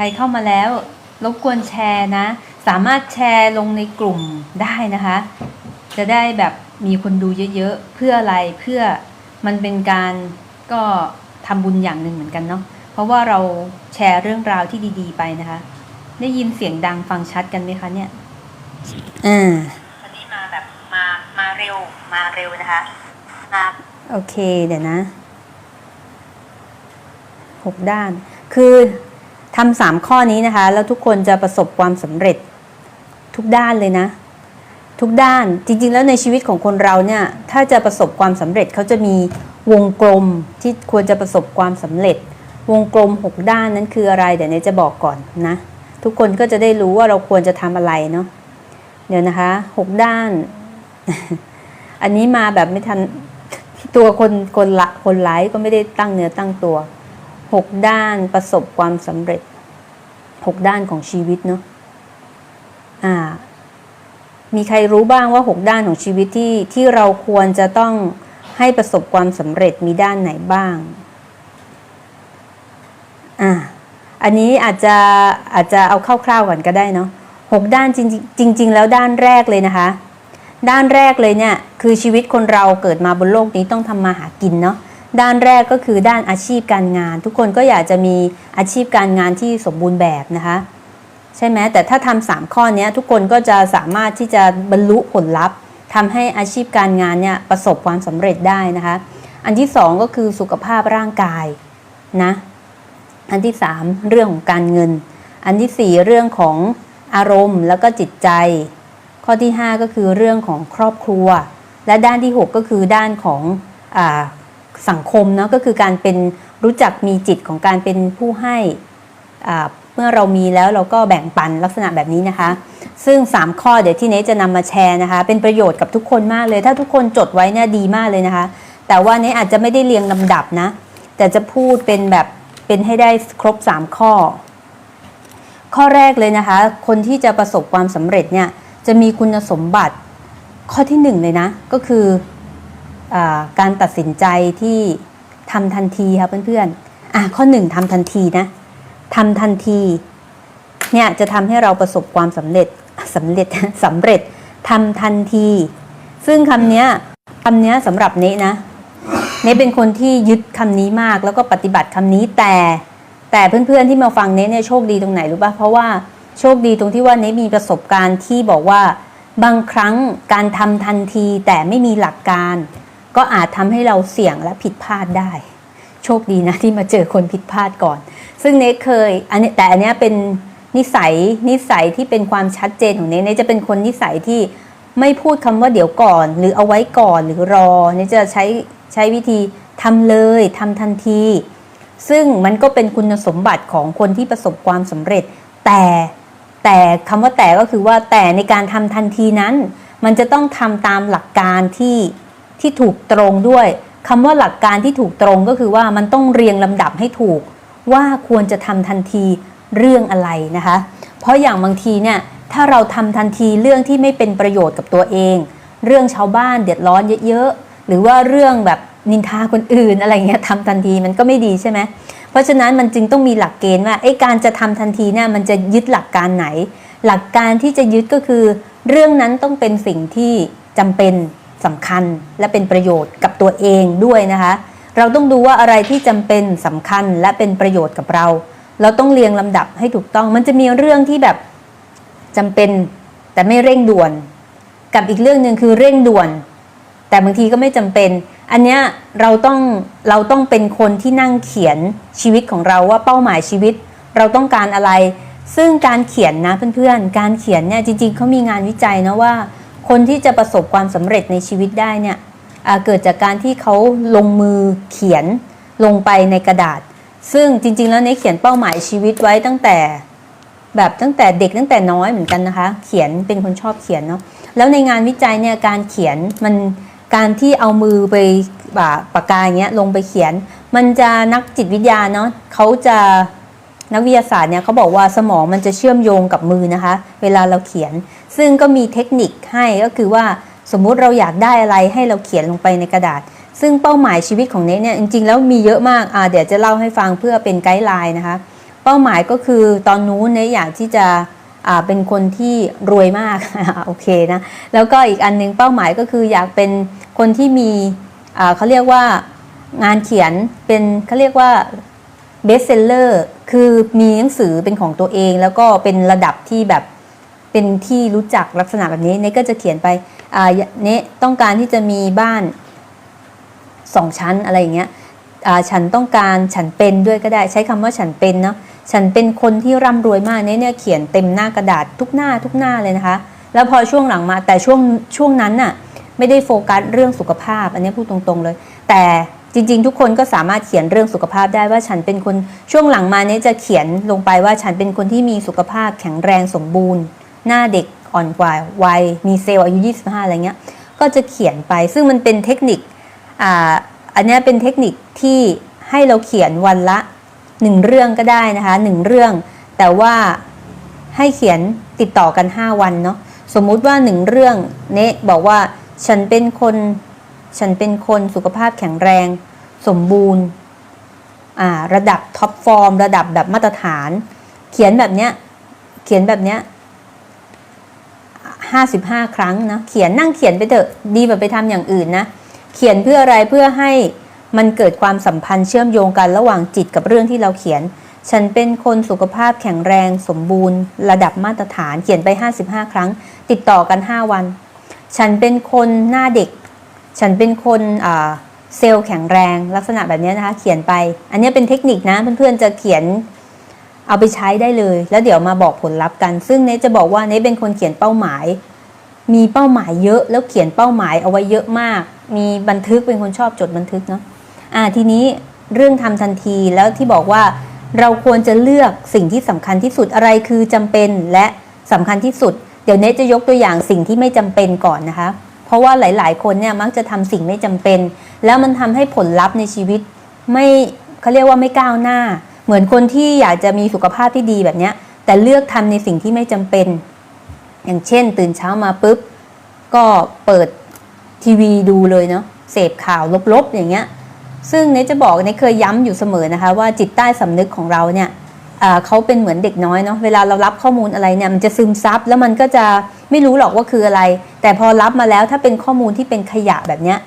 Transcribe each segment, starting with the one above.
รเข้ามาแล้ว รบกวนแชร์นะ สามารถแชร์ลงในกลุ่มได้นะคะ จะได้แบบมีคนดูเยอะๆ เพื่ออะไรเพื่อมันเป็นการก็ทำบุญอย่างหนึ่งเหมือนกันเนาะเพราะว่าเราแชร์เรื่องราวที่ดีๆ ไปนะคะ ได้ยินเสียงดังฟังชัดกันไหมคะเนี่ยอ่าวันนี้มาแบบมามาเร็วมาเร็วนะคะมาโอเคเดี๋ยวนะหกด้าน คือ ทำสามข้อนี้นะคะ แล้วทุกคนจะประสบความสำเร็จทุกด้านเลยนะ ทุกด้านจริง ๆ แล้วในชีวิตของคนเราเนี่ยถ้าจะประสบความสำเร็จเขาจะมีวงกลมที่ควรจะประสบความสำเร็จ วงกลม 6 ด้านนั้นคืออะไร เดี๋ยวนี้จะบอกก่อนนะ ทุกคนก็จะได้รู้ว่าเราควรจะทำอะไรเนาะเดี๋ยวนะคะ 6 ด้าน อันนี้มาแบบไม่ทันตัวคนคนละคนไลฟ์ก็ไม่ได้ตั้งเนื้อตั้งตัว 6 ด้านประสบความสำเร็จ 6 ด้านของชีวิตเนาะอ่า มีใครรู้บ้างว่า 6 ด้านของชีวิตที่ที่เราควรจะต้องให้ประสบความสำเร็จมีด้านไหนบ้างอ่าอันนี้อาจจะอาจจะเอาคร่าวๆก่อนก็ได้เนาะหกด้านจริงจริง ๆ แล้วด้านแรกเลยนะคะ ด้านแรกเลยเนี่ยคือชีวิตคนเราเกิดมาบนโลกนี้ต้องทำมาหากินเนาะ ด้านแรกก็คือด้านอาชีพการงาน ทุกคนก็อยากจะมีอาชีพการงานที่สมบูรณ์แบบนะคะ ใช่ไหมแต่ถ้าทำสามข้อนี้ทุกคนก็จะสามารถที่จะบรรลุผลลัพธ์ทำให้อาชีพการงานเนี่ยประสบความสำเร็จได้นะคะ อันที่สองก็คือสุขภาพร่างกายนะอันที่สามเรื่องของการเงิน อันที่สี่เรื่องของอารมณ์แล้วก็จิตใจ ข้อที่ห้าก็คือเรื่องของครอบครัว และด้านที่หกก็คือด้านของอ สังคมเนาะก็คือการเป็นรู้จักมีจิตของการเป็นผู้ให้เมื่อเรามีแล้วเราก็แบ่งปันลักษณะแบบนี้นะคะ ซึ่ง 3 ข้อเดี๋ยวที่เนทจะนำมาแชร์นะคะ เป็นประโยชน์กับทุกคนมากเลย ถ้าทุกคนจดไว้เนี่ยดีมากเลยนะคะ แต่ว่าเนทอาจจะไม่ได้เรียงลำดับนะ แต่จะพูดเป็นแบบเป็นให้ได้ครบ 3 ข้อ ข้อแรกเลยนะคะ คนที่จะประสบความสำเร็จเนี่ยจะมีคุณสมบัติข้อที่ 1 เลยนะ ก็คือ การตัดสินใจที่ทำทันทีค่ะเพื่อนๆอะข้อ1ทำทันทีนะทำทันทีเนี่ยจะทำให้เราประสบความสำเร็จสำเร็จสำเร็จทำทันที ซึ่งคำเนี้ยคำเนี้ยสำหรับเนนะเนเป็นคนที่ยึดคำนี้มากแล้วก็ปฏิบัติคำนี้แต่แต่เพื่อนๆที่มาฟังเนเนี่ยโชคดีตรงไหนรู้ป่ะเพราะว่าโชคดีตรงที่ว่าเนมีประสบการณ์ที่บอกว่าบางครั้งการทำทันทีแต่ไม่มีหลักการ ก็อาจทำให้เราเสี่ยงและผิดพลาดได้ โชคดีนะที่มาเจอคนผิดพลาดก่อน ซึ่งเนทเคยอันนี้แต่อันนี้เป็นนิสัยนิสัยที่เป็นความชัดเจนของเนทเนทจะเป็นคนนิสัยที่ไม่พูดคำว่าเดี๋ยวก่อน หรือเอาไว้ก่อนหรือรอเนทจะใช้ใช้วิธีทำเลยทำทันที ซึ่งมันก็เป็นคุณสมบัติของคนที่ประสบความสำเร็จ แต่แต่คำว่าแต่ก็คือว่าแต่ในการทำทันทีนั้น มันจะต้องทำตามหลักการที่ ที่ถูกตรงด้วยคำว่าหลักการที่ถูกตรงก็คือว่ามันต้องเรียงลำดับให้ถูก ว่าควรจะทำทันทีเรื่องอะไรนะคะ เพราะอย่างบางทีเนี่ยถ้าเราทำทันทีเรื่องที่ไม่เป็นประโยชน์กับตัวเอง เรื่องชาวบ้านเดือดร้อนเยอะๆหรือว่าเรื่องแบบนินทาคนอื่นอะไรเงี้ยทำทันทีมันก็ไม่ดีใช่ไหมเพราะฉะนั้นมันจึงต้องมีหลักเกณฑ์ว่าไอ้การจะทำทันทีเนี่ยมันจะยึดหลักการไหน หลักการที่จะยึดก็คือ เรื่องนั้นต้องเป็นสิ่งที่จำเป็น สำคัญและเป็นประโยชน์กับตัวเองด้วยนะคะ เราต้องดูว่าอะไรที่จำเป็นสำคัญและเป็นประโยชน์กับเรา เราต้องเรียงลำดับให้ถูกต้อง มันจะมีเรื่องที่แบบจำเป็นแต่ไม่เร่งด่วน กับอีกเรื่องหนึ่งคือเร่งด่วน แต่บางทีก็ไม่จำเป็น อันเนี้ยเราต้องเราต้องเป็นคนที่นั่งเขียนชีวิตของเราว่าเป้าหมายชีวิต เราต้องการอะไรซึ่งการเขียนนะเพื่อนๆ การเขียนเนี่ยจริงๆเขามีงานวิจัยนะว่า คนที่จะประสบความสำเร็จในชีวิตได้เนี่ยเกิดจากการที่เขาลงมือเขียนลงไปในกระดาษ ซึ่งจริง ๆ แล้วเนยเขียนเป้าหมายชีวิตไว้ตั้งแต่แบบตั้งแต่เด็กตั้งแต่น้อยเหมือนกันนะคะ เขียนเป็นคนชอบเขียนเนาะแล้วในงานวิจัยเนี่ยการเขียนมันการที่เอามือไปปากกาอย่างเงี้ยลงไปเขียน มันจะนักจิตวิทยาเนาะเขาจะนักวิทยาศาสตร์เนี่ยเขาบอกว่าสมองมันจะเชื่อมโยงกับมือนะคะ เวลาเราเขียน ซึ่งก็มีเทคนิคให้ก็คือว่าสมมุติเราอยากได้อะไรให้เราเขียนลงไปในกระดาษ ซึ่งเป้าหมายชีวิตของเนทเนี่ยจริงๆแล้วมีเยอะมากอ่าเดี๋ยวจะเล่าให้ฟังเพื่อเป็นไกด์ไลน์นะคะ เป้าหมายก็คือตอนนู้นเนี่ยอยากที่จะอ่าเป็นคนที่รวยมากโอเคนะแล้วก็อีกอันหนึงเป้าหมายก็คืออยากเป็นคนที่มีอ่าเขาเรียกว่างานเขียนเป็นเขาเรียกว่าเบสเซลเลอร์คือมีหนังสือเป็นของตัวเอง แล้วก็เป็นระดับที่แบบ เป็นที่รู้จักลักษณะแบบนี้เนก็จะเขียนไปอ่าเนต้องการที่จะมีบ้านสองชั้นอะไรอย่างเงี้ยอ่าฉันต้องการฉันเป็นด้วยก็ได้ใช้คำว่าฉันเป็นเนาะฉันเป็นคนที่ร่ำรวยมากเน่เนี่ยเขียนเต็มหน้ากระดาษทุกหน้าทุกหน้าเลยนะคะ แล้วพอช่วงหลังมาแต่ช่วงช่วงนั้นน่ะไม่ได้โฟกัสเรื่องสุขภาพ อันนี้พูดตรงๆเลย แต่จริง ๆ ทุกคนก็สามารถเขียนเรื่องสุขภาพได้ว่าฉันเป็นคนช่วงหลังมาเนี่ยจะเขียนลงไปว่าฉันเป็นคนที่มีสุขภาพแข็งแรงสมบูรณ์ หน้าเด็กอ่อนกว่าวัยมีเซลล์อายุ 25 อะไรเงี้ย ก็จะเขียนไปซึ่งมันเป็นเทคนิคอ่าอันนี้เป็นเทคนิคที่ให้เราเขียนวันละหนึ่งเรื่องก็ได้นะคะหนึ่งเรื่อง แต่ว่าให้เขียนติดต่อกัน 5 วันเนาะสมมุติว่าหนึ่งเรื่องเนะบอกว่าฉันเป็นคนฉันเป็นคนสุขภาพแข็งแรง สมบูรณ์อ่าระดับท็อปฟอร์ม ระดับแบบมาตรฐาน เขียนแบบเนี้ยเขียนแบบเนี้ย 55 ครั้งนะเขียนนั่งเขียนไปเถอะดีกว่าไปทำอย่างอื่นนะ เขียนเพื่ออะไรเพื่อให้มันเกิดความสัมพันธ์เชื่อมโยงกันระหว่างจิตกับเรื่องที่เราเขียน ฉันเป็นคนสุขภาพแข็งแรงสมบูรณ์ ระดับมาตรฐานเขียนไป 55 ครั้ง ติดต่อกัน 5 วัน ฉันเป็นคนหน้าเด็ก ฉันเป็นคนเซลล์แข็งแรงลักษณะแบบนี้นะคะ เขียนไป อันนี้เป็นเทคนิคนะเพื่อนๆจะเขียน เอาไปใช้ได้เลย แล้วเดี๋ยวมาบอกผลลัพธ์กัน ซึ่งเนทจะบอกว่าเนทเป็นคนเขียนเป้าหมาย มีเป้าหมายเยอะแล้วเขียนเป้าหมายเอาไว้เยอะมาก มีบันทึกเป็นคนชอบจดบันทึกเนาะอ่าทีนี้เรื่องทำทันทีแล้วที่บอกว่าเราควรจะเลือกสิ่งที่สำคัญที่สุดอะไรคือจำเป็นและสำคัญที่สุด เดี๋ยวเนทจะยกตัวอย่างสิ่งที่ไม่จำเป็นก่อนนะคะ เพราะว่าหลาย ๆ คนเนี่ยมักจะทำสิ่งไม่จำเป็น แล้วมันทำให้ผลลัพธ์ในชีวิตไม่เขาเรียกว่าไม่ก้าวหน้า เหมือนคนที่อยากจะมีสุขภาพที่ดีแบบเนี้ย แต่เลือกทำในสิ่งที่ไม่จำเป็น อย่างเช่น ตื่นเช้ามาปุ๊บ ก็เปิดทีวีดูเลยเนาะเสพข่าวลบๆอย่างเงี้ย ซึ่งเนจะบอกเนเคยย้ำอยู่เสมอนะคะ ว่าจิตใต้สำนึกของเราเนี่ยเขาเป็นเหมือนเด็กน้อยเนาะเวลาเรารับข้อมูลอะไรเนี่ยมันจะซึมซับแล้วมันก็จะไม่รู้หรอกว่าคืออะไร แต่พอรับมาแล้วถ้าเป็นข้อมูลที่เป็นขยะแบบเนี้ย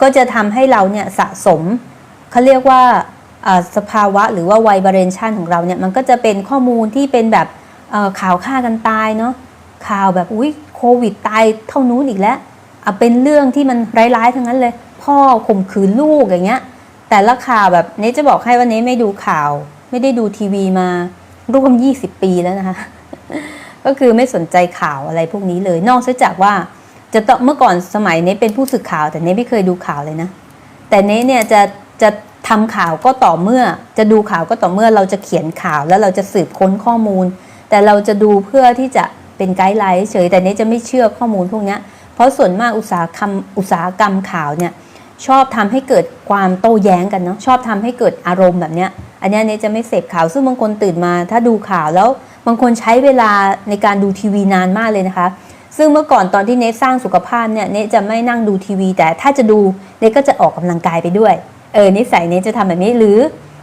ก็จะทำให้เราเนี่ยสะสมเขาเรียกว่า สภาวะหรือว่าไวบร a ชันของเราเนี่ยมันก็จะเป็นข้อมูลที่เป็นแบบข่าวฆ่ากันตายเนาะข่าวแบบอุ้ยโควิดตายเท่านู้นอีกแล้วเป็นเรื่องที่มันร้ายๆทั้งนั้นเลย พ่อข่มขืนลูกอย่างเงี้ย แต่ละข่าวแบบเนทจะบอกให้ว่าเนทไม่ดูข่าว ไม่ได้ดูทีวีมาร่วม 20 ปีแล้วนะคะ ก็คือไม่สนใจข่าวอะไรพวกนี้เลย นอกจากว่าจะต้องเมื่อก่อนสมัยเนทเป็นผู้สื่อข่าว แต่เนทไม่เคยดูข่าวเลยนะ แต่เนทเนี่ยจะจะ ทำข่าวก็ต่อเมื่อ จะดูข่าวก็ต่อเมื่อเราจะเขียนข่าวแล้วเราจะสืบค้นข้อมูล แต่เราจะดูเพื่อที่จะเป็นไกด์ไลน์เฉยแต่เนทจะไม่เชื่อข้อมูลพวกนี้เพราะส่วนมากอุตสาหกรรมอุตสาหกรรมข่าวเนี่ยชอบทำให้เกิดความโต้แย้งกันเนาะชอบทำให้เกิดอารมณ์แบบเนี้ยอันนี้เนทจะไม่เสพข่าวซึ่งบางคนตื่นมา ถ้าดูข่าวแล้วบางคนใช้เวลาในการดูทีวีนานมากเลยนะคะ ซึ่งเมื่อก่อนตอนที่เนสร้างสุขภาพเนี่ยเนทจะไม่นั่งดูทีวี แต่ถ้าจะดูเนทก็จะออกกำลังกายไปด้วย เออนิสัยเนทจะทำแบบนี้หรือ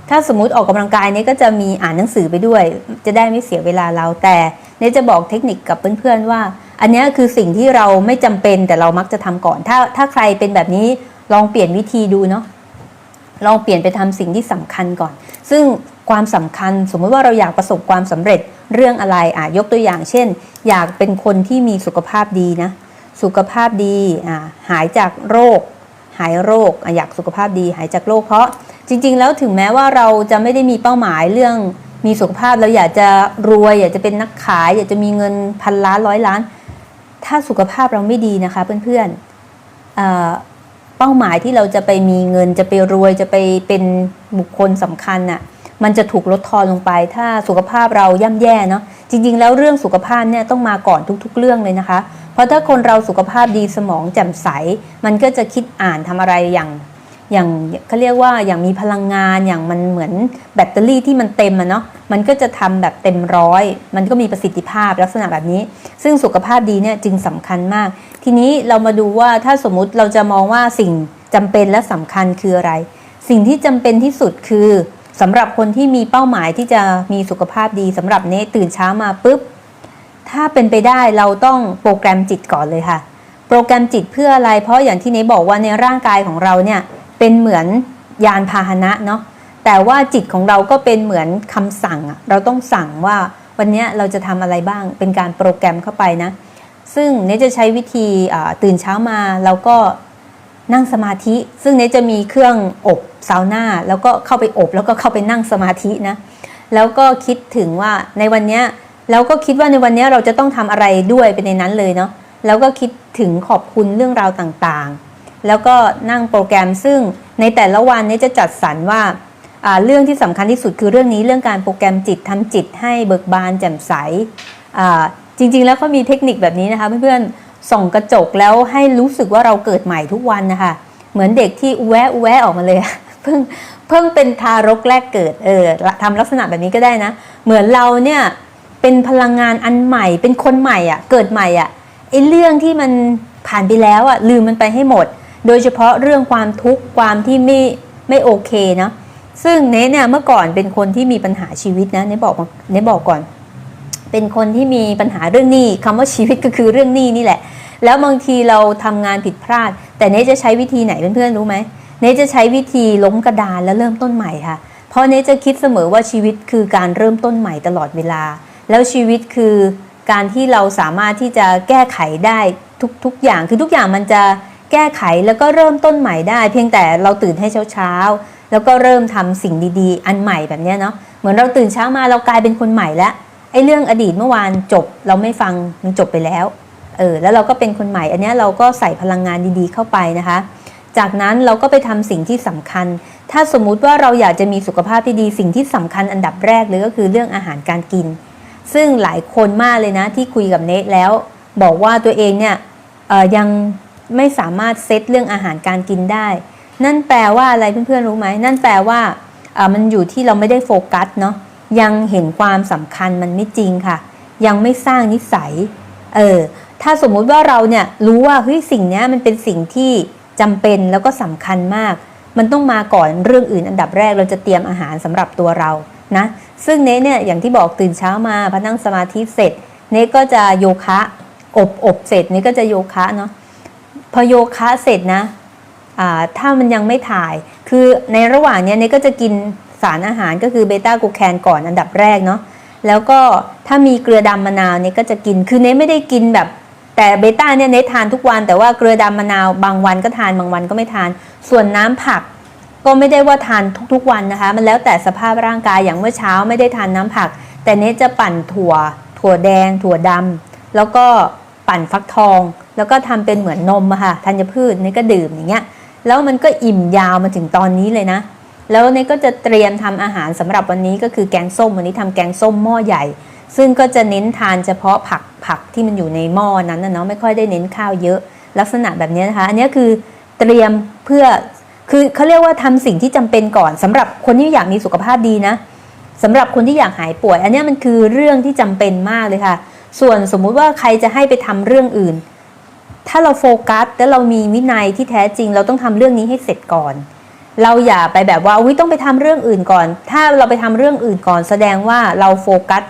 ถ้าสมมติออกกำลังกายเนทก็จะมีอ่านหนังสือไปด้วย จะได้ไม่เสียเวลาเราแต่เนทจะบอกเทคนิคกับเพื่อนๆว่า อันนี้คือสิ่งที่เราไม่จำเป็นแต่เรามักจะทำก่อน ถ้าถ้าใครเป็นแบบนี้ลองเปลี่ยนวิธีดูเนาะลองเปลี่ยนไปทำสิ่งที่สำคัญก่อน ซึ่งความสำคัญสมมติว่าเราอยากประสบความสำเร็จเรื่องอะไรอะยกตัวอย่าง เช่น อยากเป็นคนที่มีสุขภาพดีนะสุขภาพดีอะหายจากโรค หายโรคอยากสุขภาพดีหายจากโรคเพราะจริง ๆ แล้วถึงแม้ว่าเราจะไม่ได้มีเป้าหมายเรื่องมีสุขภาพเราอยากจะรวย อยากจะเป็นนักขาย อยากจะมีเงินพันล้านร้อยล้าน ถ้าสุขภาพเราไม่ดีนะคะเพื่อนๆเเป้าหมายที่เราจะไปมีเงินจะไปรวยจะไปเป็นบุคคลสำคัญน่ะมันจะถูกลดทอนลงไป ถ้าสุขภาพเราย่ำแย่เนาะจริง ๆ แล้วเรื่องสุขภาพเนี่ยต้องมาก่อนทุก ๆ เรื่องเลยนะคะ ราะถ้าคนเราสุขภาพดีสมองแจ่มใส มันก็จะคิดอ่านทำอะไรอย่างอย่างเขาเรียกว่าอย่างมีพลังงานอย่างมันเหมือนแบตเตอรี่ที่มันเต็มอะเนาะมันก็จะทำแบบเต็มร้อย มันก็มีประสิทธิภาพลักษณะแบบนี้ ซึ่งสุขภาพดีเนี่ยจึงสำคัญมาก ทีนี้เรามาดูว่าถ้าสมมุติเราจะมองว่าสิ่งจำเป็นและสำคัญคืออะไร สิ่งที่จำเป็นที่สุดคือสำหรับคนที่มีเป้าหมายที่จะมีสุขภาพดีสำหรับเนตื่นเช้ามาปุ๊บ ถ้าเป็นไปได้เราต้องโปรแกรมจิตก่อนเลยค่ะ โปรแกรมจิตเพื่ออะไร เพราะอย่างที่เนบอกว่าในร่างกายของเราเนี่ยเป็นเหมือนยานพาหนะเนาะแต่ว่าจิตของเราก็เป็นเหมือนคำสั่งอะเราต้องสั่งว่าวันนี้เราจะทำอะไรบ้างเป็นการโปรแกรมเข้าไปนะ ซึ่งเนจะใช้วิธีตื่นเช้ามาแล้วก็นั่งสมาธิ ซึ่งเนจะมีเครื่องอบซาวน่าแล้วก็เข้าไปอบแล้วก็เข้าไปนั่งสมาธินะแล้วก็คิดถึงว่าในวันนี้ ยเราก็คิดว่าในวันนี้เราจะต้องทำอะไรด้วยเป็นในนั้นเลยเนาะแล้วก็คิดถึงขอบคุณเรื่องราวต่างๆ แล้วก็นั่งโปรแกรมซึ่งในแต่ละวันนี้จะจัดสรรว่าเรื่องที่สำคัญที่สุดคือเรื่องนี้เรื่องการโปรแกรมจิตทำจิตให้เบิกบานแจ่มใสจริง ๆ แล้วเขามีเทคนิคแบบนี้นะคะเพื่อนๆส่องกระจกแล้วให้รู้สึกว่าเราเกิดใหม่ทุกวันนะคะเหมือนเด็กที่อุแวะอุแวะออกมาเลยเพิ่งเพิ่งเป็นทารกแรกเกิดเออทำลักษณะแบบนี้ก็ได้นะ เหมือนเราเนี่ย เป็นพลังงานอันใหม่ เป็นคนใหม่อะ เกิดใหม่อะไอ้เรื่องที่มันผ่านไปแล้วอะลืมมันไปให้หมด โดยเฉพาะเรื่องความทุกข์ความที่ไม่ไม่โอเคเนาะซึ่งเนทเนี่ยเมื่อก่อนเป็นคนที่มีปัญหาชีวิตนะเนทบอกมาเนทบอกก่อน เป็นคนที่มีปัญหาเรื่องหนี้คำว่าชีวิตก็คือเรื่องหนี้นี่แหละ แล้วบางทีเราทำงานผิดพลาด แต่เนทจะใช้วิธีไหนเพื่อนๆรู้ไหมเนทจะใช้วิธีล้มกระดานแล้วเริ่มต้นใหม่ค่ะ เพราะเนทจะคิดเสมอว่าชีวิตคือการเริ่มต้นใหม่ตลอดเวลา แล้วชีวิตคือการที่เราสามารถที่จะแก้ไขได้ทุกๆอย่างคือทุกอย่างมันจะแก้ไขแล้วก็เริ่มต้นใหม่ได้ เพียงแต่เราตื่นให้เช้าๆ แล้วก็เริ่มทำสิ่งดีๆ อันใหม่แบบเนี้ยเนาะเหมือนเราตื่นเช้ามาเรากลายเป็นคนใหม่แล้วไอ้เรื่องอดีตเมื่อวานจบเราไม่ฟังมันจบไปแล้วเออแล้วเราก็เป็นคนใหม่ อันนี้เราก็ใส่พลังงานดีๆเข้าไปนะคะ จากนั้นเราก็ไปทำสิ่งที่สำคัญ ถ้าสมมุติว่าเราอยากจะมีสุขภาพที่ดีสิ่งที่สำคัญอันดับแรกเลยก็คือเรื่องอาหารการกิน ซึ่งหลายคนมากเลยนะที่คุยกับเนทแล้ว บอกว่าตัวเองเนี่ยยังไม่สามารถเซตเรื่องอาหารการกินได้ นั่นแปลว่าอะไรเพื่อนๆรู้ไหมนั่นแปลว่ามันอยู่ที่เราไม่ได้โฟกัสเนาะยังเห็นความสำคัญมันไม่จริงค่ะ ยังไม่สร้างนิสัยเออถ้าสมมุติว่าเราเนี่ยรู้ว่าเฮ้ยสิ่งเนี้ยมันเป็นสิ่งที่จำเป็นแล้วก็สำคัญมาก มันต้องมาก่อนเรื่องอื่นอันดับแรกเราจะเตรียมอาหารสำหรับตัวเรานะ ซึ่งเนเนี่ยอย่างที่บอกตื่นเช้ามาพอนั่งสมาธิเสร็จ เนก็จะโยคะอบอบเสร็จเนก็จะโยคะเนาะพอโยคะเสร็จนะถ้ามันยังไม่ถ่าย คือในระหว่างเนี้ยเนก็จะกินสารอาหารก็คือเบต้ากลูแคนก่อนอันดับแรกเนาะแล้วก็ถ้ามีเกลือดำมะนาวเนี่ยก็จะกิน คือเนไม่ได้กินแบบ แต่เบต้าเนี่ยเนททานทุกวัน แต่ว่าเกลือดำมะนาวบางวันก็ทานบางวันก็ไม่ทาน ส่วนน้ำผัก ก็ไม่ได้ว่าทานทุกๆวันนะคะ มันแล้วแต่สภาพร่างกายอย่างเมื่อเช้าไม่ได้ทานน้ำผัก แต่เนทจะปั่นถั่ว ถั่วแดง ถั่วดำแล้วก็ปั่นฟักทอง แล้วก็ทำเป็นเหมือนนมอะค่ะธัญพืชเนทก็ดื่มอย่างเงี้ยแล้วมันก็อิ่มยาวมาถึงตอนนี้เลยนะ แล้วเนทก็จะเตรียมทำอาหารสำหรับวันนี้ก็คือแกงส้มวันนี้ทำแกงส้มหม้อใหญ่ ซึ่งก็จะเน้นทานเฉพาะผักผักที่มันอยู่ในหม้อนั้นนะเนาะไม่ค่อยได้เน้นข้าวเยอะ ลักษณะแบบนี้นะคะ อันนี้คือเตรียมเพื่อ คือเขาเรียกว่าทำสิ่งที่จำเป็นก่อนสำหรับคนที่อยากมีสุขภาพดีนะสำหรับคนที่อยากหายป่วย อันนี้มันคือเรื่องที่จำเป็นมากเลยค่ะ ส่วนสมมุติว่าใครจะให้ไปทำเรื่องอื่น ถ้าเราโฟกัสและเรามีวินัยที่แท้จริง เราต้องทำเรื่องนี้ให้เสร็จก่อน เราอย่าไปแบบว่าอุ้ยต้องไปทำเรื่องอื่นก่อน ถ้าเราไปทำเรื่องอื่นก่อน แสดงว่าเราโฟกัส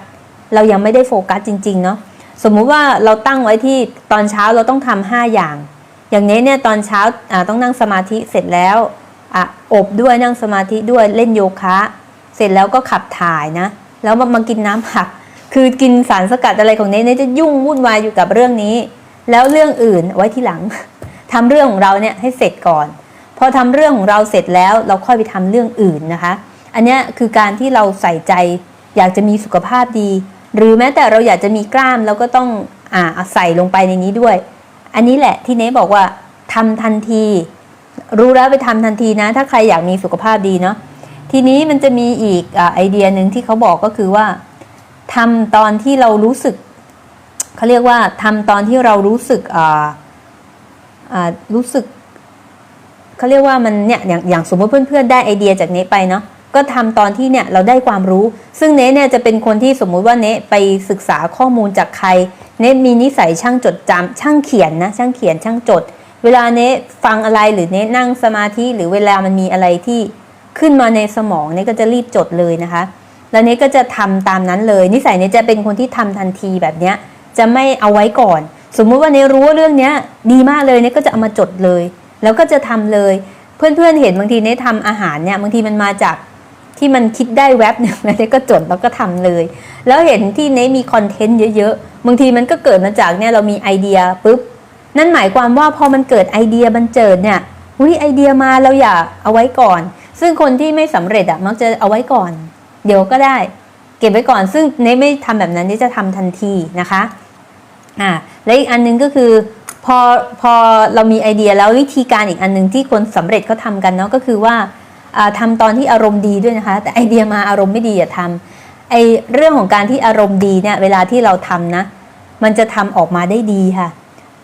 เรายังไม่ได้โฟกัสจริงๆเนาะสมมุติว่าเราตั้งไว้ที่ตอนเช้าเราต้องทำห้าอย่าง อย่างนี้เนี่ยตอนเช้าต้องนั่งสมาธิเสร็จแล้วออบด้วยนั่งสมาธิด้วยเล่นโยคะ เสร็จแล้วก็ขับถ่ายนะ แล้วมามากินน้ำผัก คือกินสารสกัดอะไรของเนเนจะยุ่งวุ่นวายอยู่กับเรื่องนี้ แล้วเรื่องอื่นไว้ที่หลังทำเรื่องของเราเนี่ยให้เสร็จก่อน พอทำเรื่องของเราเสร็จแล้วเราค่อยไปทำเรื่องอื่นนะคะ อันนี้คือการที่เราใส่ใจอยากจะมีสุขภาพดี หรือแม้แต่เราอยากจะมีกล้ามเราก็ต้องอ่าใส่ลงไปในนี้ด้วย อันนี้แหละที่เนบอกว่าทำทันที รู้แล้วไปทำทันทีนะ ถ้าใครอยากมีสุขภาพดีเนาะทีนี้มันจะมีอีกอไอเดียหนึ่งที่เขาบอกก็คือว่าทำตอนที่เรารู้สึกเขาเรียกว่าทำตอนที่เรารู้สึกอ่าอ่ารู้สึกเขาเรียกว่ามันเนี่ยอย่างอย่างสมมติเพื่อนๆได้ไอเดียจากเนทไปเนาะ ก็ทำตอนที่เนี่ยเราได้ความรู้ ซึ่งเนเนี่ยจะเป็นคนที่สมมุติว่าเนไปศึกษาข้อมูลจากใคร เนมีนิสัยช่างจดจำช่างเขียนนะช่างเขียนช่างจด เวลาเนฟังอะไรหรือเนนั่งสมาธิหรือเวลามันมีอะไรที่ขึ้นมาในสมองเนี่ยก็จะรีบจดเลยนะคะ แล้วเนี่ยก็จะทำตามนั้นเลย นิสัยเนี่ยจะเป็นคนที่ทำทันทีแบบเนี้ยจะไม่เอาไว้ก่อน สมมุติว่าเนี่ยรู้ว่าเรื่องเนี้ยดีมากเลยเนี่ยก็จะเอามาจดเลย แล้วก็จะทำเลย เพื่อนๆเห็นบางทีเนี่ยทำอาหารเนี่ยบางทีมันมาจาก ที่มันคิดได้แวบหนึ่งแล้วเน่ก็จดแล้วก็ทำเลย แล้วเห็นที่เนมีคอนเทนต์เยอะๆ บางทีมันก็เกิดมาจากเนี่ยเรามีไอเดียปุ๊บ นั่นหมายความว่าพอมันเกิดไอเดียบันเจิดเนี่ยอุ้ยไอเดียมาเราอย่าเอาไว้ก่อน ซึ่งคนที่ไม่สำเร็จอะมักจะเอาไว้ก่อน เดี๋ยวก็ได้ เก็บไว้ก่อน ซึ่งเนไม่ทำแบบนั้นเนยจะทำทันทีนะคะอ่าและอีกอันหนึงก็คือพอพอเรามีไอเดียแล้ววิธีการอีกอันหนึงที่คนสำเร็จเขาทำกันเนาะก็คือว่า อ่าทำตอนที่อารมณ์ดีด้วยนะคะ แต่ไอเดียมาอารมณ์ไม่ดีอย่าทำไอเรื่องของการที่อารมณ์ดีเนี่ยเวลาที่เราทำนะ มันจะทำออกมาได้ดีค่ะ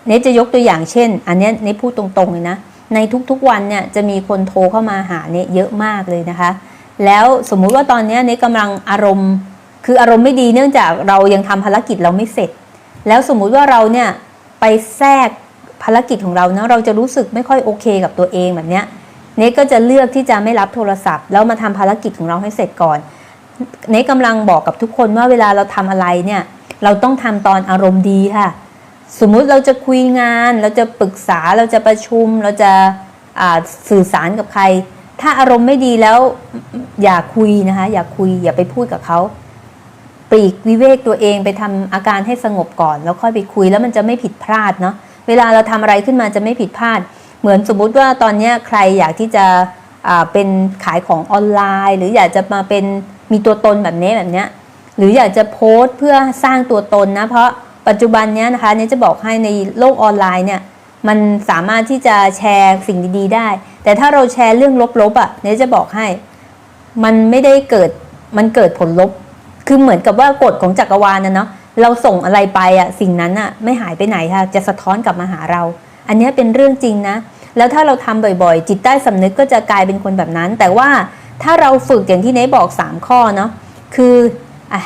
เนทจะยกตัวอย่างเช่น อันนี้เนทพูดตรงๆเลยนะในทุกๆวันเนี่ยจะมีคนโทรเข้ามาหาเนทเยอะมากเลยนะคะ แล้วสมมุติว่าตอนเนี้เนทกำลังอารมณ์ คืออารมณ์ไม่ดีเนื่องจากเรายังทำภารกิจเราไม่เสร็จ แล้วสมมุติว่าเราเนี่ยไปแทรกภารกิจของเราเนาะเราจะรู้สึกไม่ค่อยโอเคกับตัวเองแบบเนี้ย เนทก็จะเลือกที่จะไม่รับโทรศัพท์แล้วมาทำภารกิจของเราให้เสร็จก่อน เนทกำลังบอกกับทุกคนว่าเวลาเราทำอะไรเนี่ย เราต้องทำตอนอารมณ์ดีค่ะ สมมุติเราจะคุยงาน เราจะปรึกษาเราจะประชุม เราจะาสื่อสารกับใคร ถ้าอารมณ์ไม่ดีแล้วอย่าคุยนะคะ อย่าคุยอย่าไปพูดกับเขาปลีกวิเวกตัวเองไปทำอาการให้สงบก่อน แล้วค่อยไปคุยแล้วมันจะไม่ผิดพลาดเนาะเวลาเราทำอะไรขึ้นมาจะไม่ผิดพลาด เหมือนสมมุติว่าตอนนี้ใครอยากที่จะเป็นขายของออนไลน์ หรืออยากจะมาเป็นมีตัวตนแบบนี้แบบนี้หรืออยากจะโพสต์เพื่อสร้างตัวตนนะ เพราะปัจจุบันนี้นะคะเนี่ยจะบอกให้ในโลกออนไลน์เนี่ยมันสามารถที่จะแชร์สิ่งดีๆได้ แต่ถ้าเราแชร์เรื่องลบๆอะเนี่ยจะบอกให้ มันไม่ได้เกิดมันเกิดผลลบ คือเหมือนกับว่ากฎของจักรวาลนะเนาะเราส่งอะไรไปอะสิ่งนั้นอะไม่หายไปไหนค่ะจะสะท้อนกลับมาหาเรา อันนี้เป็นเรื่องจริงนะ แล้วถ้าเราทำบ่อยๆ จิตใต้สำนึกก็จะกลายเป็นคนแบบนั้น แต่ว่าถ้าเราฝึกอย่างที่เนบอก 3 ข้อเนาะคือ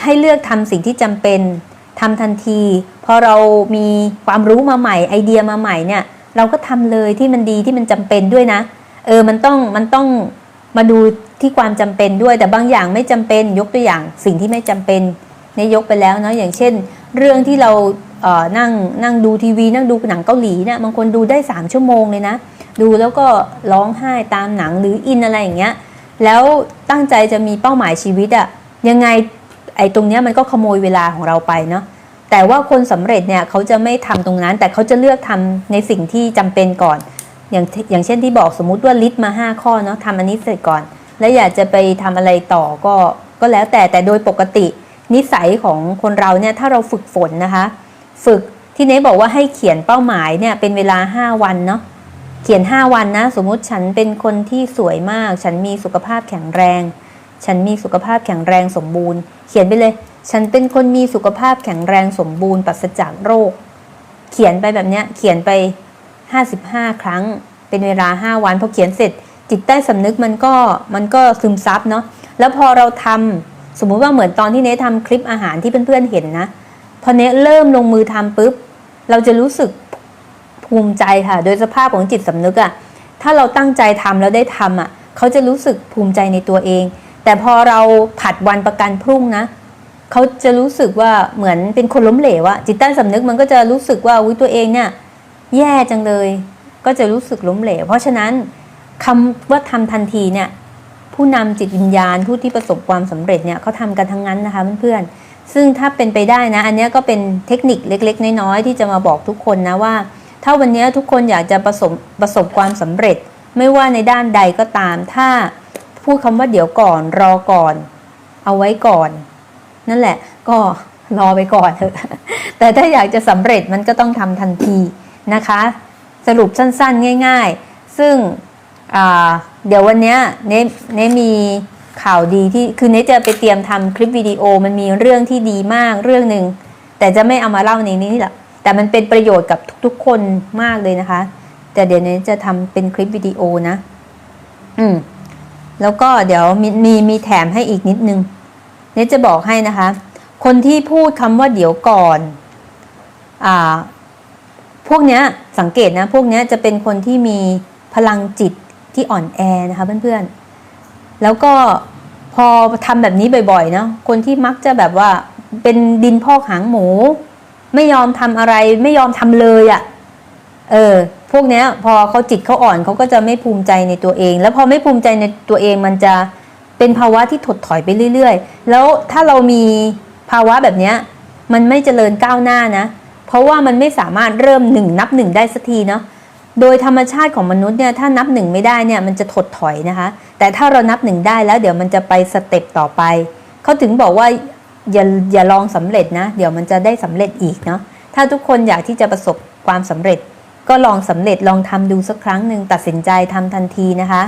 ให้เลือกทำสิ่งที่จำเป็นทำทันทีพอเรามีความรู้มาใหม่ไอเดียมาใหม่เนี่ย เราก็ทำเลยที่มันดีที่มันจำเป็นด้วยนะ เออมันต้องมันต้องมาดูที่ความจำเป็นด้วย แต่บางอย่างไม่จำเป็นยกตัวอย่างสิ่งที่ไม่จำเป็นเนี่ยยกไปแล้วเนาะอย่างเช่น เรื่องที่เราเออนั่งนั่งดูทีวี นั่งดูหนังเกาหลีเนี่ยบางคนดูได้ 3 ชั่วโมงเลยนะ ดูแล้วก็ร้องไห้ตามหนังหรืออินอะไรอย่างเงี้ย แล้วตั้งใจจะมีเป้าหมายชีวิตอะยังไงไอ้ตรงเนี้ยมันก็ขโมยเวลาของเราไปเนาะแต่ว่าคนสำเร็จเนี่ยเขาจะไม่ทำตรงนั้น แต่เขาจะเลือกทำในสิ่งที่จำเป็นก่อน อย่างอย่างเช่นที่บอกสมมุติว่าลิสต์มา 5 ข้อเนาะทำอันนี้เสร็จก่อน แล้วอยากจะไปทำอะไรต่อก็ก็แล้วแต่แต่โดยปกติ นิสัยของคนเราเนี่ยถ้าเราฝึกฝนนะคะ ฝึกที่เนบอกว่าให้เขียนเป้าหมายเนี่ยเป็นเวลา 5 วันเนาะ เขียน 5 วันนะ สมมุติฉันเป็นคนที่สวยมาก ฉันมีสุขภาพแข็งแรง ฉันมีสุขภาพแข็งแรงสมบูรณ์ เขียนไปเลย ฉันเป็นคนมีสุขภาพแข็งแรงสมบูรณ์ปราศจากโรค เขียนไปแบบเนี้ยเขียนไป 55 ครั้ง เป็นเวลา 5 วันพอเขียนเสร็จ จิตใต้สำนึกมันก็มันก็ซึมซับเนาะแล้วพอเราทำสมมุติว่าเหมือนตอนที่เนททำคลิปอาหารที่เพื่อนๆเห็นนะ พอเนทเริ่มลงมือทำปุ๊บ เราจะรู้สึก ภูมิใจค่ะ โดยสภาพของจิตสำนึกอะ่ะถ้าเราตั้งใจทำแล้วได้ทำอะเขาจะรู้สึกภูมิใจในตัวเอง แต่พอเราผัดวันประกันพรุ่งนะเขาจะรู้สึกว่าเหมือนเป็นคนล้มเหลวอะจิตใต้สำนึกมันก็จะรู้สึกว่าอุ้ยตัวเองเนี่ยแย่จังเลย ก็จะรู้สึกล้มเหลว เพราะฉะนั้นคำว่าทำทันทีเนี่ยผู้นำจิตวิญญาณผู้ที่ประสบความสำเร็จเนี่ยเขาทำกันทั้งนั้นนะคะเพื่อนๆซึ่งถ้าเป็นไปได้นะ อันนี้ก็เป็นเทคนิคเล็ก ๆ น้อยๆที่จะมาบอกทุกคนนะว่า ถ้าวันนี้ทุกคนอยากจะประสบประสบความสำเร็จ ไม่ว่าในด้านใดก็ตาม ถ้าพูดคำว่าเดี๋ยวก่อนรอก่อน เอาไว้ก่อน นั่นแหละ ก็รอไปก่อนเถอะแต่ถ้าอยากจะสำเร็จมันก็ต้องทำทันทีนะคะ สรุปสั้นๆ ง่าย ๆ ซึ่งเดี๋ยววันนี้เนเนมีข่าวดีที่คือเนจะไปเตรียมทำคลิปวิดีโอมันมีเรื่องที่ดีมากเรื่องหนึ่งแต่จะไม่เอามาเล่าในนี้แหละ แต่มันเป็นประโยชน์กับทุกๆคนมากเลยนะคะ แต่เดี๋ยวเนจะทำเป็นคลิปวิดีโอนะ อืม แล้วก็เดี๋ยวมีมีมีแถมให้อีกนิดนึงเนจะบอกให้นะคะ คนที่พูดคำว่าเดี๋ยวก่อน อ่า พวกเนี้ยสังเกตนะ พวกเนี้ยจะเป็นคนที่มีพลังจิตที่อ่อนแอนะคะเพื่อนๆ แล้วก็พอทำแบบนี้บ่อยๆเนาะคนที่มักจะแบบว่าเป็นดินพอกหางหมู ไม่ยอมทำอะไรไม่ยอมทำเลยอะ่ะ เออ พวกเนี้ย พอเขาจิตเขาอ่อนเขาก็จะไม่ภูมิใจในตัวเอง แล้วพอไม่ภูมิใจในตัวเองมันจะเป็นภาวะที่ถดถอยไปเรื่อยๆ แล้วถ้าเรามีภาวะแบบเนี้ย มันไม่เจริญก้าวหน้านะ เพราะว่ามันไม่สามารถเริ่มหนึ่งนับหนึ่งได้สักทีเนาะโดยธรรมชาติของมนุษย์เนี่ยถ้านับหนึ่งไม่ได้เนี่ยมันจะถดถอยนะคะ แต่ถ้าเรานับหนึ่งได้แล้วเดี๋ยวมันจะไปสเต็ปต่อไป เขาถึงบอกว่า อย่าอย่าลองสำเร็จนะ เดี๋ยวมันจะได้สำเร็จอีกเนาะถ้าทุกคนอยากที่จะประสบความสำเร็จ ก็ลองสำเร็จลองทำดูสักครั้งหนึ่งตัดสินใจทำทันทีนะคะ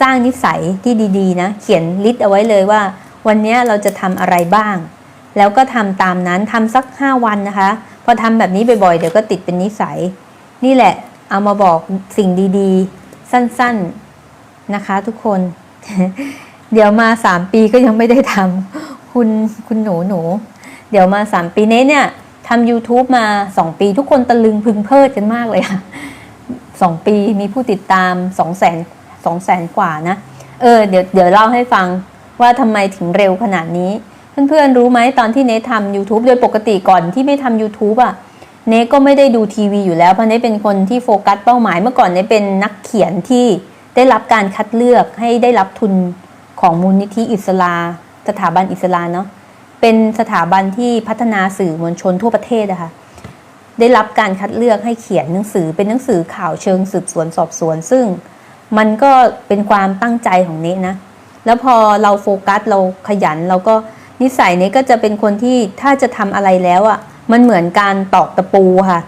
สร้างนิสัยที่ดีๆนะ เขียนลิสต์เอาไว้เลยว่า วันนี้เราจะทำอะไรบ้าง แล้วก็ทำตามนั้นทำสัก 5 วันนะคะ พอทำแบบนี้บ่อยๆเดี๋ยวก็ติดเป็นนิสัย นี่แหละเอามาบอกสิ่งดีๆ สั้นๆนะคะ ทุกคน เดี๋ยวมา 3 ปีก็ยังไม่ได้ทำ คุณคุณหนูหนู เดี๋ยวมา3ปีนี้เนี่ยทำ YouTube มา2ปีทุกคนตะลึงพึงเพริดกันมากเลยค่ะ2ปีมีผู้ติดตาม2 0 0 0 0 0 2 0 0 0 0กว่านะ เออเดี๋ยวเดี๋ยวเล่าให้ฟังว่าทำไมถึงเร็วขนาดนี้ เพื่อนๆรู้ไหมตอนที่เนททำ YouTube โดยปกติก่อนที่ไม่ทำ YouTube อะเนก็ไม่ได้ดูทีวีอยู่แล้วเพราะเนเป็นคนที่โฟกัสเป้าหมายเมื่อก่อนเนเป็นนักเขียนที่ได้รับการคัดเลือกให้ได้รับทุนของมูลนิธิอิสลา สถาบันอิสลาเนาะเป็นสถาบันที่พัฒนาสื่อมวลชนทั่วประเทศนะคะได้รับการคัดเลือกให้เขียนหนังสือเป็นหนังสือข่าวเชิงสืบสวนสอบสวน ซึ่งมันก็เป็นความตั้งใจของเนนะ แล้วพอเราโฟกัสเราขยันเราก็นิสัยเนก็จะเป็นคนที่ถ้าจะทำอะไรแล้วอะ่ะมันเหมือนการตอกตะปูค่ะ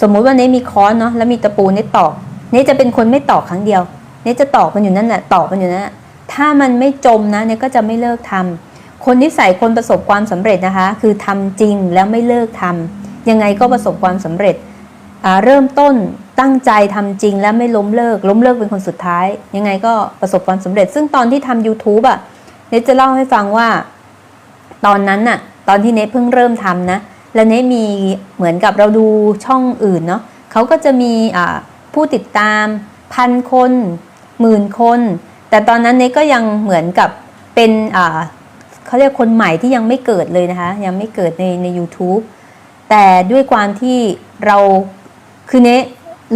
สมมุติว่าเนมีค้อนเนาะแล้วมีตะปูเนี้ตอกเนจะเป็นคนไม่ตอกครั้งเดียวเนจะตอกมันอยู่นั่นแหละตอกมันอยู่นั่นแหละ ถ้ามันไม่จมนะเนี้ก็จะไม่เลิกทำคนนิสัยคนประสบความสำเร็จนะคะ คือทำจริงแล้วไม่เลิกทำยังไงก็ประสบความสำเร็จเริ่มต้นตั้งใจทำจริงแล้วไม่ล้มเลิก ล้มเลิกเป็นคนสุดท้าย ยังไงก็ประสบความสำเร็จ ซึ่งตอนที่ทำ YouTube อะเนทจะเล่าให้ฟังว่า ตอนนั้นน่ะ ตอนที่เนทเพิ่งเริ่มทำนะ และเนทมีเหมือนกับเราดูช่องอื่นเนาะเขาก็จะมีผู้ติดตามพันคนหมื่นคน แต่ตอนนั้นเนทก็ยังเหมือนกับเป็นเขาเรียกคนใหม่ที่ยังไม่เกิดเลยนะคะ ยังไม่เกิดในใน u t u b e แต่ด้วยความที่เราคือเน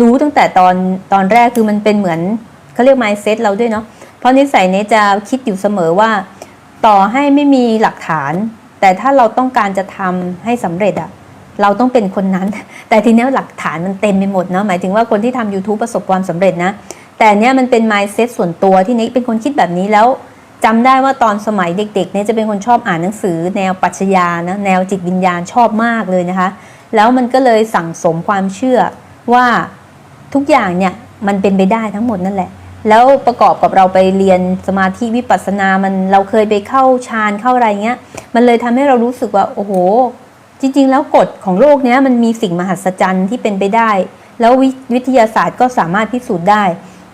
รู้ตั้งแต่ตอนตอนแรกคือมันเป็นเหมือนเขาเรียก mindset เราด้วยเนาะเพราะนิสัยเนจะคิดอยู่เสมอว่า ต่อให้ไม่มีหลักฐาน แต่ถ้าเราต้องการจะทำให้สำเร็จอะเราต้องเป็นคนนั้น แต่ทีนี้หลักฐานมันเต็มไปหมดเนาะหมายถึงว่าคนที่ทำ YouTube ประสบความสำเร็จนะ แต่เนี้ยมันเป็น mindset ส่วนตัวที่นิกเป็นคนคิดแบบนี้แล้วจำได้ว่าตอนสมัยเด็กๆเนี่ยจะเป็นคนชอบอ่านหนังสือ แนวปรัชญานะแนวจิตวิญญาณชอบมากเลยนะคะ แล้วมันก็เลยสั่งสมความเชื่อว่าทุกอย่างเนี่ยมันเป็นไปได้ทั้งหมดนั่นแหละ แล้วประกอบกับเราไปเรียนสมาธิวิปัสสนามันเราเคยไปเข้าฌานเข้าอะไรเงี้ยมันเลยทำให้เรารู้สึกว่าโอ้โห จริง ๆ แล้วกฎของโลกเนี้ยมันมีสิ่งมหัศจรรย์ที่เป็นไปได้ แล้วววิทยาศาสตร์ก็สามารถพิสูจน์ได้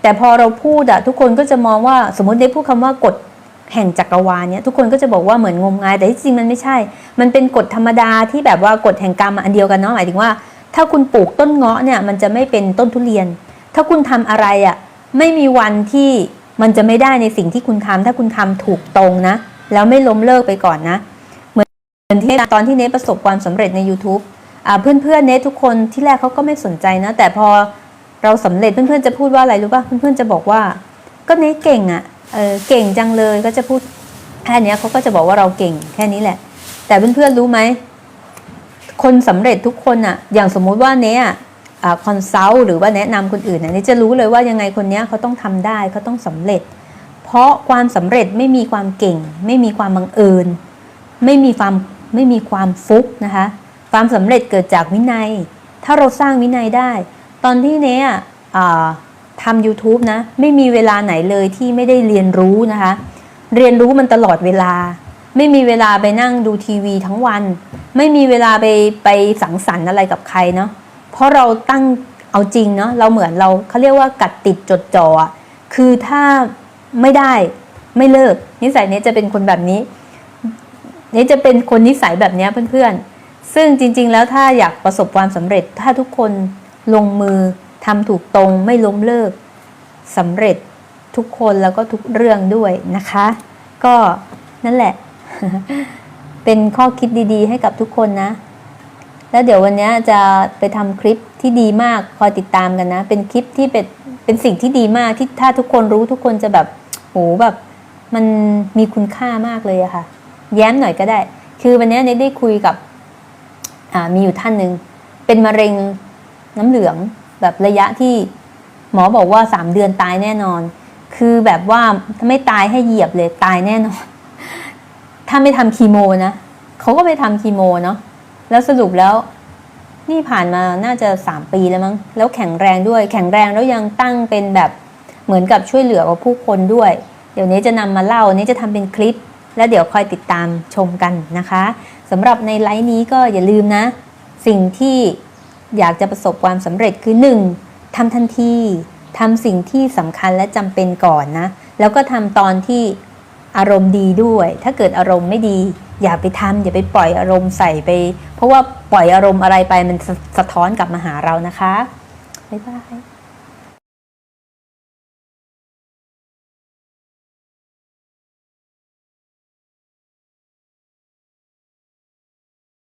แต่พอเราพูดอะทุกคนก็จะมองว่าสมมติได้พูดคำว่ากฎแห่งจักรวาลเนี้ยทุกคนก็จะบอกว่าเหมือนงมงาย แต่ที่จริงมันไม่ใช่ มันเป็นกฎธรรมดาที่แบบว่ากฎแห่งกรรมอันเดียวกันเนาะหมายถึงว่า ถ้าคุณปลูกต้นเงาะเนี่ยมันจะไม่เป็นต้นทุเรียน ถ้าคุณทำอะไรอะ่ะไม่มีวันที่มันจะไม่ได้ในสิ่งที่คุณทำถ้าคุณทำถูกตรงนะ แล้วไม่ล้มเลิกไปก่อนนะ เหมือนที่ตอนที่เนทประสบความสำเร็จใน YouTube อ่าเพื่อนๆเนททุกคนที่แรกเขาก็ไม่สนใจนะ แต่พอ เราสำเร็จเพื่อนๆจะพูดว่าอะไรรู้ป่ะเพื่อนๆจะบอกว่า ก็เนทเก่งอะ่ะเออเก่งจังเลยก็จะพูดแค่นี้เขาก็จะบอกว่าเราเก่งแค่นี้แหละ แต่เพื่อนๆรู้ไหมคนสำเร็จทุกคนอะอย่างสมมุติว่าเนี้ยคอนซัลท์หรือว่าแนะนำคนอื่นเนี่ยจะรู้เลยว่ายังไงคนเนี้ยเขาต้องทำได้เขาต้องสำเร็จ เพราะความสำเร็จไม่มีความเก่ง ไม่มีความบังเอิญ ไม่มีความไม่มีความฟุกนะคะ ความสำเร็จเกิดจากวินัย ถ้าเราสร้างวินัยได้ ตอนที่เนี้ยทำ YouTube นะ ไม่มีเวลาไหนเลยที่ไม่ได้เรียนรู้นะคะ เรียนรู้มันตลอดเวลา ไม่มีเวลาไปนั่งดูทีวีทั้งวัน ไม่มีเวลาไปไปสังสรรค์อะไรกับใครเนาะเพราะเราตั้งเอาจริงเนาะเราเหมือนเราเขาเรียกว่ากัดติดจดจ่อคือถ้าไม่ได้ไม่เลิก นิสัยเนี้ยจะเป็นคนแบบนี้นี่จะเป็นคนนิสัยแบบเนี้ยเพื่อนๆ ซึ่งจริง ๆ แล้วถ้าอยากประสบความสำเร็จถ้าทุกคน ลงมือทำถูกตรงไม่ล้มเลิกสำเร็จทุกคนแล้วก็ทุกเรื่องด้วยนะคะ ก็นั่นแหละ เป็นข้อคิดดีๆ ให้กับทุกคนนะ แล้วเดี๋ยววันนี้จะไปทำคลิปที่ดีมากคอยติดตามกันนะ เป็นคลิปที่เป็นเป็นสิ่งที่ดีมากที่ถ้าทุกคนรู้ทุกคนจะแบบโหแบบมันมีคุณค่ามากเลยอะค่ะ แย้มหน่อยก็ได้ คือวันนี้เนยได้คุยกับมีอยู่ท่านหนึ่งเป็นมะเร็ง น้ำเหลืองแบบระยะที่หมอบอกว่าสามเดือนตายแน่นอน คือแบบว่าถ้าไม่ตายให้เหยียบเลยตายแน่นอน ถ้าไม่ทำคีโมนะเขาก็ไปทำคีโมเนาะแล้วสรุปแล้ว นี่ผ่านมาน่าจะสามปีแล้วมั้งแล้วแข็งแรงด้วย แข็งแรงแล้วยังตั้งเป็นแบบเหมือนกับช่วยเหลือผู้คนด้วย เดี๋ยวนี้จะนำมาเล่านี้จะทำเป็นคลิป แล้วเดี๋ยวคอยติดตามชมกันนะคะสำหรับในไลฟ์นี้ก็อย่าลืมนะ สิ่งที่ อยากจะประสบความสำเร็จคือ 1. ทำทันทีทำสิ่งที่สำคัญและจำเป็นก่อนนะ แล้วก็ทำตอนที่อารมณ์ดีด้วย ถ้าเกิดอารมณ์ไม่ดี อย่าไปทำอย่าไปปล่อยอารมณ์ใส่ไป เพราะว่าปล่อยอารมณ์อะไรไปมันสสะท้อนกลับมาหาเรานะคะบ๊ายบาย